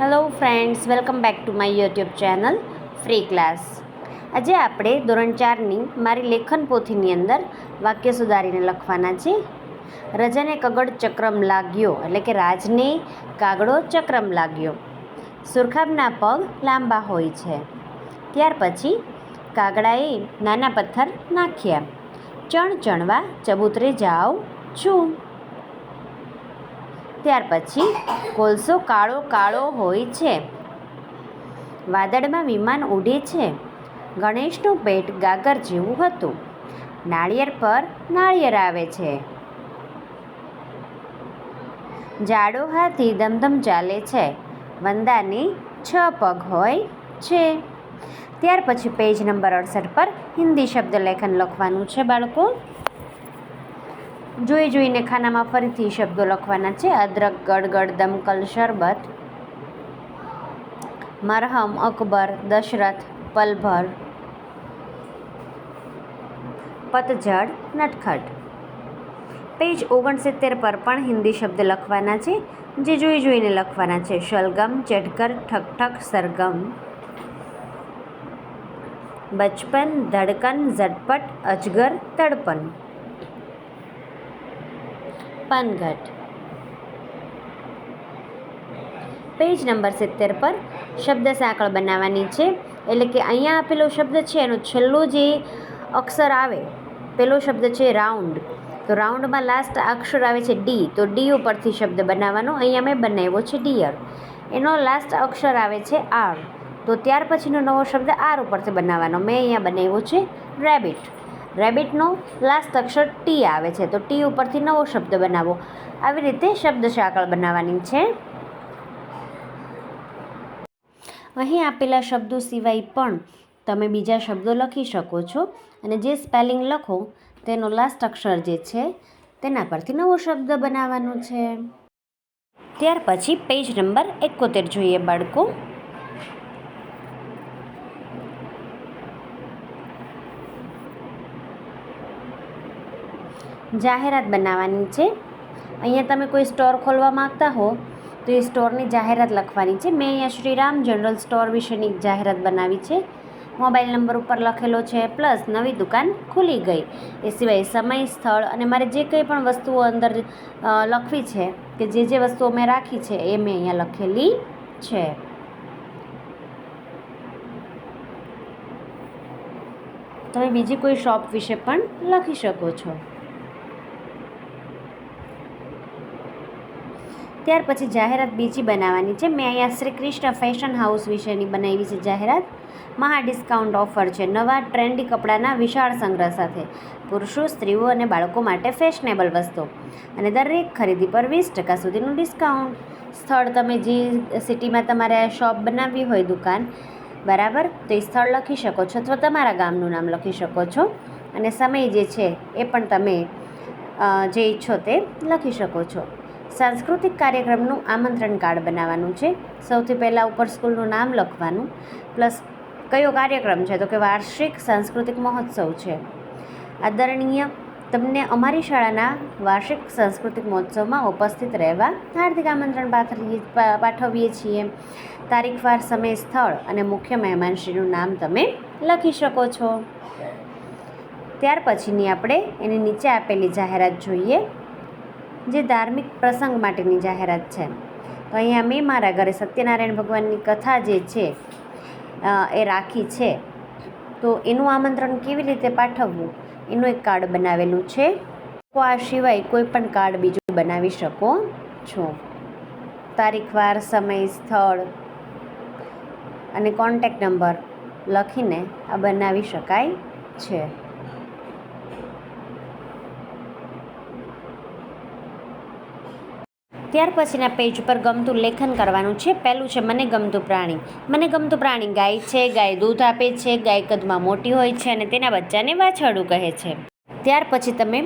Hello friends welcome back to my YouTube channel free class આજે આપણે ધોરણ ચારની મારી લેખન પોથીની અંદર વાક્ય સુધારીને લખવાના છે. રજાને કગડ ચક્રમ લાગ્યો, એટલે કે રાજને કાગડો ચક્રમ લાગ્યો. સુરખાબના પગ લાંબા હોય છે. ત્યાર પછી કાગડાએ નાના પથ્થર નાખ્યા. ચણ ચણવા ચબૂતરે જાઉં છું. ત્યાર પછી કોલસો કાળો કાળો હોય છે. વાદળમાં વિમાન ઉડે છે. ગણેશનું પેટ ગાગર જેવું હતું. નાળિયેર પર નાળિયેર આવે છે. જાડો હાથી ધમધમ ચાલે છે. વંદાની છ પગ હોય છે. ત્યાર પછી પેજ નંબર અડસઠ પર હિન્દી શબ્દ લેખન લખવાનું છે, બાળકો. જોઈ જોઈને ખાનામાં ફરીથી શબ્દો લખવાના છે. અદરક, ગડગડ, દમકલ, શરબત. મરહમ, અકબર, દશરથ, પલભર. પતઝડ, નટખટ. પેજ ઓગણસિત્તેર પર પણ હિન્દી શબ્દ લખવાના છે, જે જોઈ જોઈને લખવાના છે. શલગમ, ચટકર, ઠકઠક, સરગમ. બચપન, ધડકન, ઝટપટ, અજગર, તડપન. પાનઘટ પેજ નંબર સિત્તેર પર શબ્દ સાંકળ બનાવવાની છે. એટલે કે અહીંયા આપેલો શબ્દ છે, એનો છેલ્લો જે અક્ષર આવે, પેલો શબ્દ છે રાઉન્ડ. તો રાઉન્ડમાં લાસ્ટ અક્ષર આવે છે ડી તો ડી ઉપરથી શબ્દ બનાવવાનો. અહીંયા મેં બનાવ્યો છે ડિયર એનો લાસ્ટ અક્ષર આવે છે આર તો ત્યાર પછીનો નવો શબ્દ આર ઉપરથી બનાવવાનો. મેં અહીંયા બનાવ્યો છે રેબિટ રેબિટનો લાસ્ટ અક્ષર ટી આવે છે. તો ટી ઉપરથી નવો શબ્દ બનાવો. આવી રીતે શબ્દ સાંકળ બનાવવાની છે. અહીં આપેલા શબ્દો સિવાય પણ તમે બીજા શબ્દો લખી શકો છો અને જે સ્પેલિંગ લખો તેનો લાસ્ટ અક્ષર જે છે તેના પરથી નવો શબ્દ બનાવવાનો છે. ત્યાર પછી પેજ નંબર એકોતેર જોઈએ બાળકો. જાહેરાત બનાવવાની છે. અહીંયા તમે કોઈ સ્ટોર ખોલવા માંગતા હો, તો એ સ્ટોરની જાહેરાત લખવાની છે. મેં અહીંયા શ્રીરામ જનરલ સ્ટોર વિશેની જાહેરાત બનાવી છે. મોબાઈલ નંબર ઉપર લખેલો છે, પ્લસ નવી દુકાન ખુલી ગઈ. એ સિવાય સમય, સ્થળ અને મારે જે કંઈ પણ વસ્તુઓ અંદર લખવી છે કે જે જે વસ્તુઓ મેં રાખી છે એ મેં અહીંયા લખેલી છે. તમે બીજી કોઈ શોપ વિશે પણ લખી શકો છો. ત્યાર પછી જાહેરાત બીજી બનાવવાની છે. મેં અહીંયા શ્રી કૃષ્ણ ફેશન હાઉસ વિશેની બનાવી છે જાહેરાત. મહા ડિસ્કાઉન્ટ ઓફર છે. નવા ટ્રેન્ડી કપડાના વિશાળ સંગ્રહ સાથે પુરુષો, સ્ત્રીઓ અને બાળકો માટે ફેશનેબલ વસ્તુ. અને દરેક ખરીદી પર વીસ ટકા સુધીનું ડિસ્કાઉન્ટ. સ્થળ તમે જે સિટીમાં તમારે શોપ બનાવવી હોય દુકાન, બરાબર, તો એ સ્થળ લખી શકો છો અથવા તમારા ગામનું નામ લખી શકો છો. અને સમય જે છે એ પણ તમે જે ઈચ્છો તે લખી શકો છો. સાંસ્કૃતિક કાર્યક્રમનું આમંત્રણ કાર્ડ બનાવવાનું છે. સૌથી પહેલાં ઉપર સ્કૂલનું નામ લખવાનું, પ્લસ કયો કાર્યક્રમ છે તો કે વાર્ષિક સાંસ્કૃતિક મહોત્સવ છે. આદરણીય, તમને અમારી શાળાના વાર્ષિક સાંસ્કૃતિક મહોત્સવમાં ઉપસ્થિત રહેવા હાર્દિક આમંત્રણ પાઠવીએ છીએ. તારીખવાર સમય, સ્થળ અને મુખ્ય મહેમાનશ્રીનું નામ તમે લખી શકો છો. ત્યાર પછીની આપણે એની નીચે આપેલી જાહેરાત જોઈએ. જે ધાર્મિક પ્રસંગ માટેની જાહેરાત છે. તો અહીંયા મેં મારા ઘરે સત્યનારાયણ ભગવાનની કથા જે છે એ રાખી છે. તો એનું આમંત્રણ કેવી રીતે પાઠવવું? એનું એક કાર્ડ બનાવેલું છે. તો આ સિવાય કોઈ પણ કાર્ડ બીજું બનાવી શકો છો. તારીખવાર સમય, સ્થળ અને કોન્ટેક્ટ નંબર લખીને આ બનાવી શકાય છે. ત્યાર પછીના પેજ ઉપર ગમતું લેખન કરવાનું છે. પહેલું છે, મને ગમતું પ્રાણી. મને ગમતું પ્રાણી ગાય છે, ગાય દૂધ આપે છે, ગાય કદમાં મોટી હોય છે અને તેના બચ્ચાને વાછરડું કહે છે. ત્યાર પછી તમે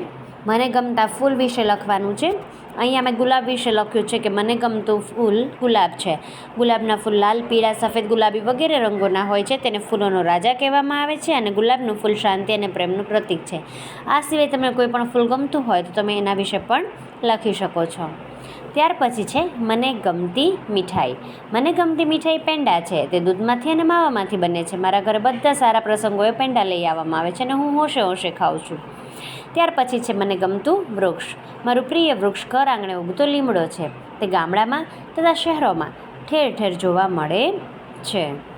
મને ગમતા ફૂલ વિશે લખવાનું છે. અહીંયા મેં ગુલાબ વિશે લખ્યું છે કે મને ગમતું ફૂલ ગુલાબ છે. ગુલાબના ફૂલ લાલ, પીળા, સફેદ, ગુલાબી વગેરે રંગોના હોય છે. તેને ફૂલોનો રાજા કહેવામાં આવે છે અને ગુલાબનું ફૂલ શાંતિ અને પ્રેમનું પ્રતીક છે. આ સિવાય તમને કોઈ પણ ફૂલ ગમતું હોય તો તમે એના વિશે પણ લખી શકો છો. ત્યાર પછી છે, મને ગમતી મીઠાઈ. મને ગમતી મીઠાઈ પેંડા છે, તે દૂધમાંથી અને માવામાંથી બને છે. મારા ઘરે બધા સારા પ્રસંગોએ પેંડા લઈ આવવામાં આવે છે અને હું હોશે હોશે ખાઉં છું. ત્યાર પછી છે, મને ગમતું વૃક્ષ. મારું પ્રિય વૃક્ષ ઘર આંગણે ઉગતો લીમડો છે. તે ગામડામાં તથા શહેરોમાં ઠેર ઠેર જોવા મળે છે.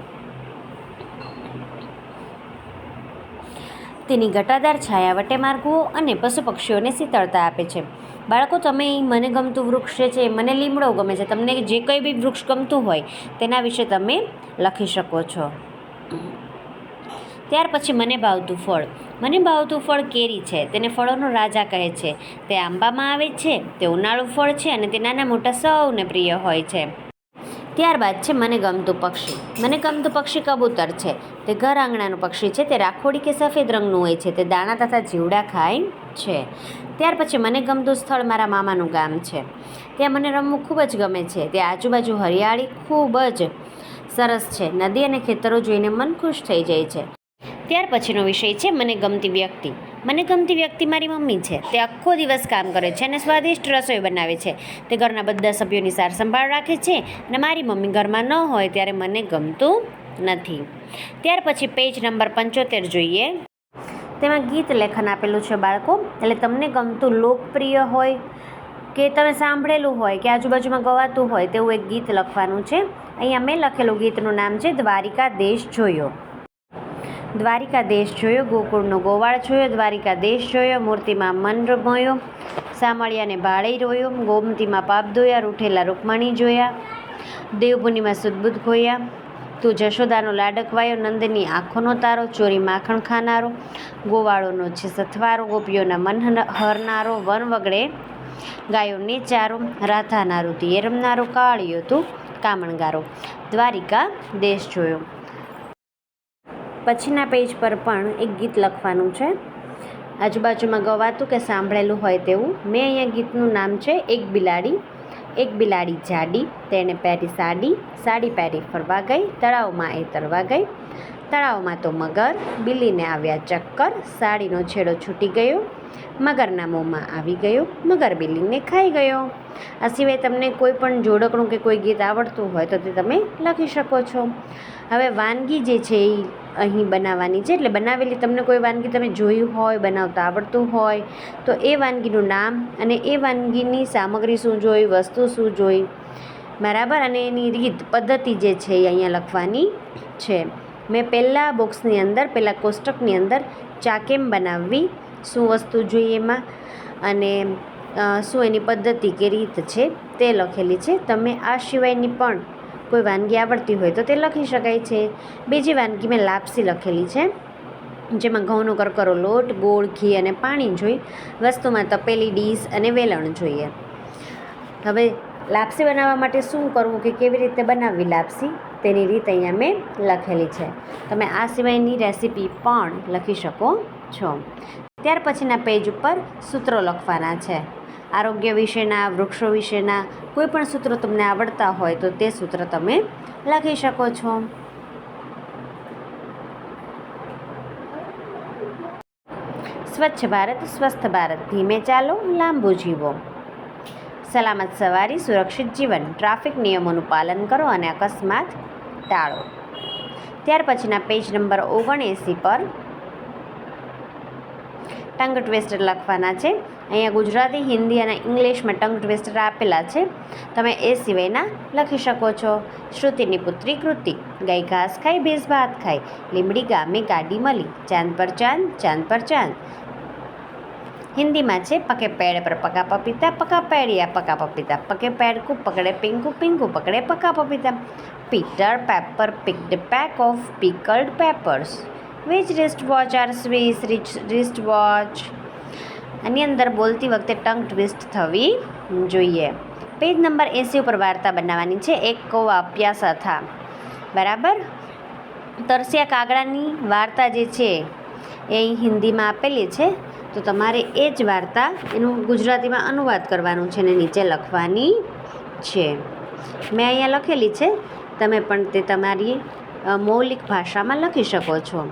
તેની ઘટાદાર છાયા વટે માર્ગો અને પશુ પક્ષીઓને શીતળતા આપે છે. બાળકો, તમે મને ગમતું વૃક્ષ છે, મને લીમડો ગમે છે. તમને જે કંઈ બી વૃક્ષ ગમતું હોય, તેના વિશે તમે લખી શકો છો. ત્યાર પછી મને ભાવતું ફળ. મને ભાવતું ફળ કેરી છે. તેને ફળોનો રાજા કહે છે. તે આંબામાં આવે છે, તે ઉનાળુ ફળ છે અને તે નાના મોટા સૌને પ્રિય હોય છે. ત્યારબાદ છે મને ગમતું પક્ષી. મને ગમતું પક્ષી કબૂતર છે. તે ઘર આંગણાનું પક્ષી છે, તે રાખોડી કે સફેદ રંગનું હોય છે, તે દાણા તથા જીવડા ખાય છે. ત્યાર પછી મને ગમતું સ્થળ મારા મામાનું ગામ છે. ત્યાં મને રમવું ખૂબ જ ગમે છે. ત્યાં આજુબાજુ હરિયાળી ખૂબ જ સરસ છે. નદી અને ખેતરો જોઈને મન ખુશ થઈ જાય છે. ત્યાર પછીનો વિષય છે મને ગમતી વ્યક્તિ. મને ગમતી વ્યક્તિ મારી મમ્મી છે. તે આખો દિવસ કામ કરે છે અને સ્વાદિષ્ટ રસોઈ બનાવે છે. તે ઘરના બધા સભ્યોની સાર સંભાળ રાખે છે અને મારી મમ્મી ઘરમાં ન હોય ત્યારે મને ગમતું નથી. ત્યાર પછી પેજ નંબર પંચોતેર જોઈએ. તેમાં ગીત લેખન આપેલું છે બાળકો. એટલે તમને ગમતું લોકપ્રિય હોય કે તમે સાંભળેલું હોય કે આજુબાજુમાં ગવાતું હોય તેવું એક ગીત લખવાનું છે. અહીંયા મેં લખેલું ગીતનું નામ છે દ્વારિકા દેશ જોયો. દ્વારિકા દેશ જોયો, ગોકુળનો ગોવાળ જોયો દ્વારિકા દેશ જોયો, મૂર્તિમાં મન રમોયો, સામળિયાને ભાળે રોયો, ગોમતીમાં પાપ ધોયા, રૂઠેલા રૂકમણી જોયા દેવભૂનિમાં સુદબુદ ખોયા, તું જશોદાનો લાડકવાયો, નંદની આંખોનો તારો, ચોરી માખણ ખાનારો, ગોવાળોનો છે સથવારો ગોપીઓના મન હરનારો, વન વગડે ગાયો ચારો રાધાનારું રમનારો, કાળિયો તું કામણગારો દ્વારિકા દેશ જોયો. પછીના પેજ પર પણ એક ગીત લખવાનું છે. આજુબાજુમાં ગવાતું કે સાંભળેલું હોય તેવું. મેં અહીંયા ગીતનું નામ છે, એક બિલાડી. એક બિલાડી જાડી, તેણે પહેરી સાડી. સાડી પહેરી ફરવા ગઈ, તળાવમાં એ તરવા ગઈ. તળાવમાં તો મગર બિલ્લીને આવ્યા ચક્કર. સાડીનો છેડો છૂટી ગયો. મગરના મોંમાં આવી ગયો, મગર બિલ્લીને ખાઈ ગયો. આ સિવાય તમને કોઈ પણ જોડકણું કે કોઈ ગીત આવડતું હોય તો તે તમે લખી શકો છો. હવે વાનગી જે છે એ અહીં બનાવવાની છે, એટલે બનાવેલી તમને કોઈ વાનગી તમે જોયું હોય, બનાવતા આવડતું હોય, તો એ વાનગીનું નામ અને એ વાનગીની સામગ્રી શું જોઈ, વસ્તુ શું જોઈ, બરાબર? અને એની રીત પદ્ધતિ જે છે એ અહીંયા લખવાની છે. મેં પહેલાં બોક્સની અંદર, પહેલાં કોષ્ટકની અંદર ચા કેમ બનાવવી શું વસ્તુ જોઈએ એમાં અને શું એની પદ્ધતિ કે રીત છે તે લખેલી છે. તમે આ સિવાયની પણ કોઈ વાનગી આવડતી હોય તો તે લખી શકાય છે. બીજી વાનગી મેં લાપસી લખેલી છે, જેમાં ઘઉંનો કરકરો લોટ, ગોળ, ઘી અને પાણી જોઈ, વસ્તુમાં તપેલી ડીશ અને વેલણ જોઈએ. હવે લાપસી બનાવવા માટે શું કરવું કે કેવી રીતે બનાવવી લાપસી? તેની રીત અહીંયા મેં લખેલી છે. તમે આ સિવાયની રેસીપી પણ લખી શકો છો. ત્યાર પછીના પેજ ઉપર સૂત્રો લખવાના છે. આરોગ્ય વિશેના, વૃક્ષો વિશેના, કોઈ પણ સૂત્રો તમને આવડતા હોય તો તે સૂત્ર તમે લખી શકો છો. સ્વચ્છ ભારત, સ્વસ્થ ભારત, ધીમે ચાલો, લાંબુ જીવો. સલામત સવારી, સુરક્ષિત જીવન, ટ્રાફિક નિયમોનું પાલન કરો અને અકસ્માત ટાળો. ત્યાર પછીના પેજ નંબર ઓગણએંસી પર ટંગ ટ્વિસ્ટર લખવાના છે. અહીંયા ગુજરાતી, હિન્દી અને ઇંગ્લિશમાં ટંગ ટ્વિસ્ટર આપેલા છે. તમે એ સિવાયના લખી શકો છો. શ્રુતિની પુત્રી કૃતિ. ગાય ઘાસ ખાઈ ભેંસ ભાત ખાઈ લીમડી ગામે ગાડી મળી. ચાંદ પર ચાંદ ચાંદ પર ચાંદ. હિન્દીમાં છે, પકે પેડ પર પકા પપીતા, પકા પેડિયા, પકા પપીતા. પકે પેડ કો પકડે પિંકુ પિંકુ પકડે પકા પપીતા. Peter paper, picked peck of pickled peppers. Which wrist watch are Swiss rich wrist watch આની અંદર બોલતી વખતે ટંગ ટ્વિસ્ટ થવી જોઈએ. પેજ નંબર એંસી ઉપર વાર્તા બનાવવાની છે. એક કો પ્યાસા થા બરાબર? તરસ્યા કાગડાની વાર્તા જે છે, એ હિન્દીમાં આપેલી છે. તો તમારે એ જ વાર્તા એનું ગુજરાતીમાં અનુવાદ કરવાનું છે ને નીચે લખવાની છે. મેં અહીંયા લખેલી છે. તમે પણ તે તમારી મૌલિક ભાષામાં લખી શકો છો.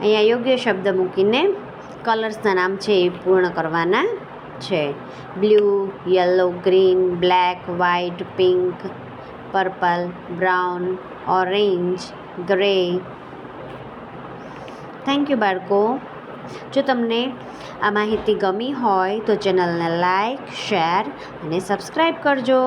અહીંયા યોગ્ય શબ્દ મૂકીને કલર્સના નામ છે એ પૂર્ણ કરવાના છે. Blue, yellow, green, black, white, pink, purple, brown, orange, grey. Thank you બાળકો. જો તમને આ માહિતી ગમી હોય તો ચેનલને લાઈક, શેર અને સબસ્ક્રાઈબ કરજો.